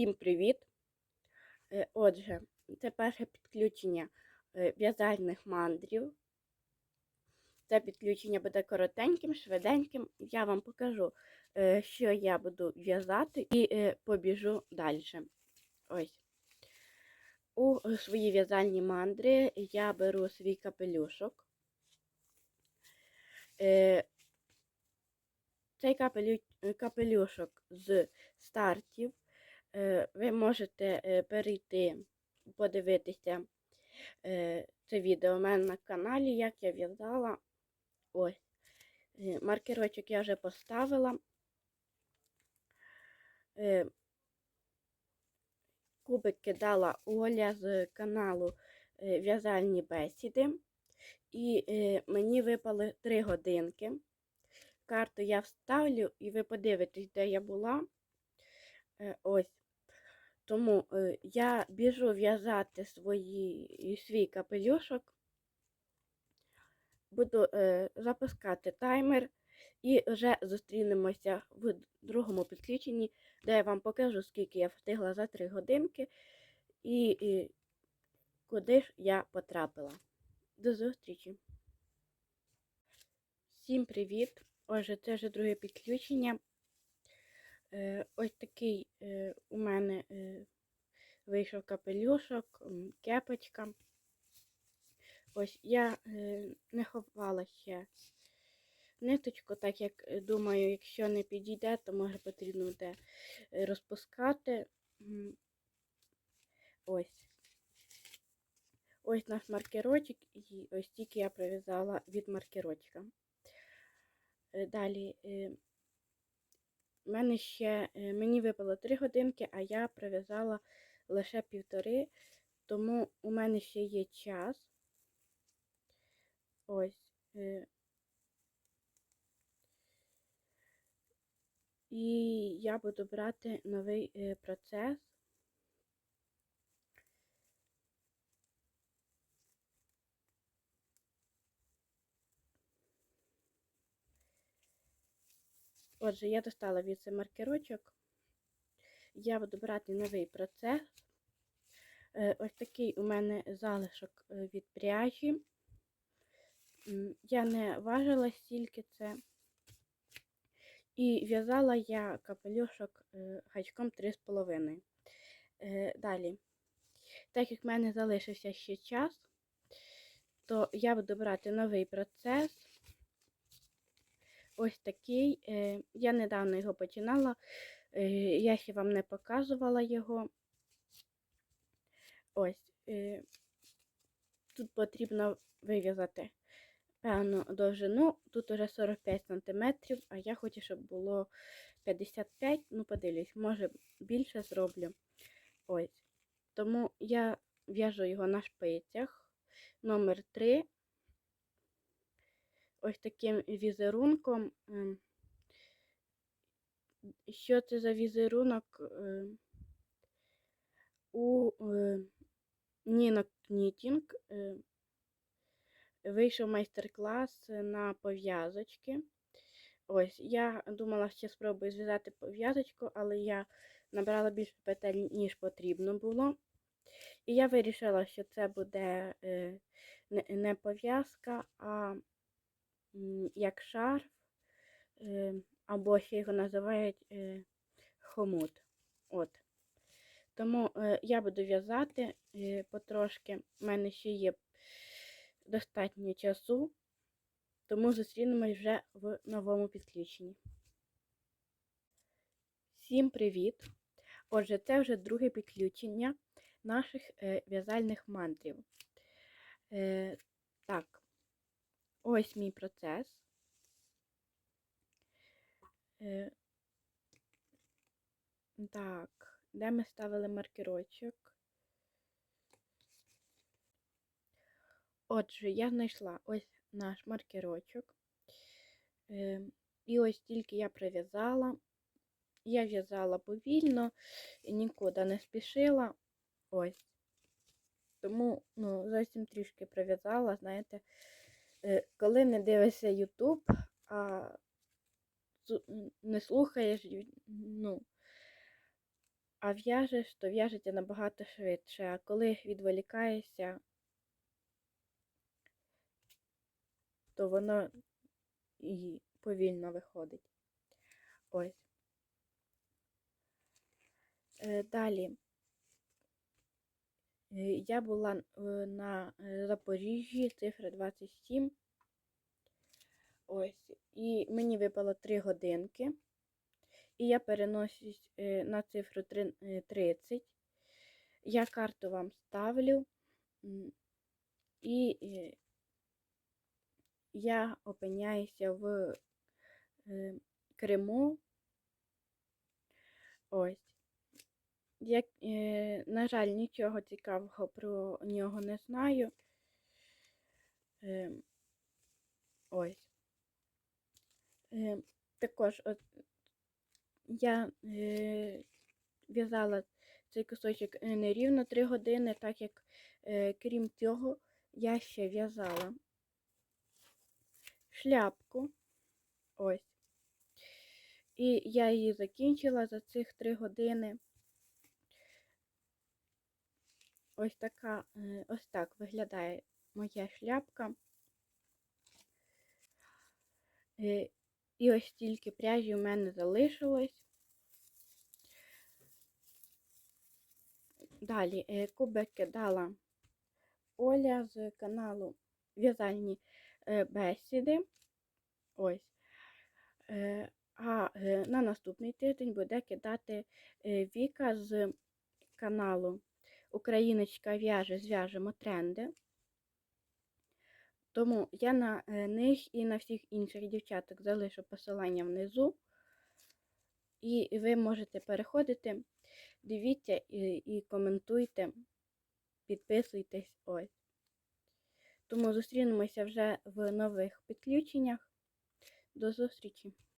Всім привіт! Е, Отже, це перше підключення е, в'язальних мандрів. Це підключення буде коротеньким, швиденьким. Я вам покажу, е, що я буду в'язати, і побіжу далі. Ось. У свої в'язальні мандри я беру свій капелюшок. Цей капелю- капелюшок з стартів ви можете е, перейти, подивитися е, це відео у мене на каналі, як я в'язала. Ось. Е, Маркерочок я вже поставила. Е, Кубик кидала Оля з каналу е, В'язальні бесіди. І е, мені випали 3 годинки. Карту я вставлю, і ви подивитесь, де я була. Е, Ось. Тому е, я біжу в'язати свої, свій капелюшок. Буду е, запускати таймер і вже зустрінемося в другому підключенні, де я вам покажу, скільки я встигла за 3 годинки і, і куди ж я потрапила. До зустрічі! Всім привіт! Отже, це вже друге підключення. Е, ось такий е, у мене е, вийшов капелюшок, кепочка. Ось я не ховала ще ниточку, так як думаю, якщо не підійде, то може потрібно буде розпускати. Ось. Ось наш маркерочок, і ось тільки я прив'язала від маркерочка. Далі. Мене ще е, мені випало 3 годинки, а я прив'язала лише півтори, тому у мене ще є час. Ось. е, І я буду брати новий е, процес. Отже, я достала від маркерочок. Я буду брати новий процес. Е, Ось такий у мене залишок е, від пряжі. Я не важила стільки це. І в'язала я капелюшок е, гачком 3,5. Е, Далі, так як в мене залишився ще час, то я буду брати новий процес. Ось такий. е, Я недавно його починала. е, Я ще вам не показувала його. Ось. е, Тут потрібно вив'язати певну довжину. Тут уже 45 см, а я хочу, щоб було 55 Ну, подивлюсь, може більше зроблю. Ось. Тому я в'яжу його на шпицях. Номер 3 ось таким візерунком. Ем, Що це за візерунок? Ем, У е, Ніна Кнітінг вийшов майстер-клас на пов'язочки. Ось, я думала, ще спробую зв'язати пов'язочку, але я набрала більше петель, ніж потрібно було. І я вирішила, що це буде е, не, пов'язка, а як шарф, е, або ще його називають е, хомут. От. Тому е, я буду в'язати е, потрошки. У мене ще є достатньо часу, тому зустрінемось вже в новому підключенні. Всім привіт! Отже, це вже друге підключення наших в'язальних мантрів. Так, ось мій процес. Е, так, де ми ставили маркерочок? Отже, я знайшла ось наш маркерочок. Е, і ось тільки я прив'язала. Я в'язала повільно, нікуди не спішила. Ось. Тому, ну, зовсім трішки прив'язала, знаєте, коли не дивишся YouTube, а не слухаєш, ну, А в'яжеш, то в'яжеться набагато швидше. А коли відволікаєшся, то воно і повільно виходить. Ось. Е, Далі. Е, Я була е, на е, Запоріжжі, цифра 27. Ось. І мені випало 3 годинки. І я переношусь е, на цифру е, 30. Я карту вам ставлю. І я опиняюся в Криму. Ось. Я, е, на жаль, нічого цікавого про нього не знаю. Е, ось. Е, також от, я е, в'язала цей кусочок е, не рівно 3 години, так як, е, крім цього, я ще в'язала шляпку. Ось. І я її закінчила за цих 3 години. Ось така, е, ось так виглядає моя шляпка. Е, І ось стільки пряжі у мене залишилось. Далі е, кубики дала Оля з каналу В'язальні бесіди. Ось. А на наступний тиждень буде кидати Віка з каналу Україночка в'яже, зв'яжемо тренди. Тому я на е, них і на всіх інших дівчаток залишу посилання внизу. І ви можете переходити, дивіться і, і коментуйте, підписуйтесь ось. Тому зустрінемося вже в нових підключеннях. До зустрічі!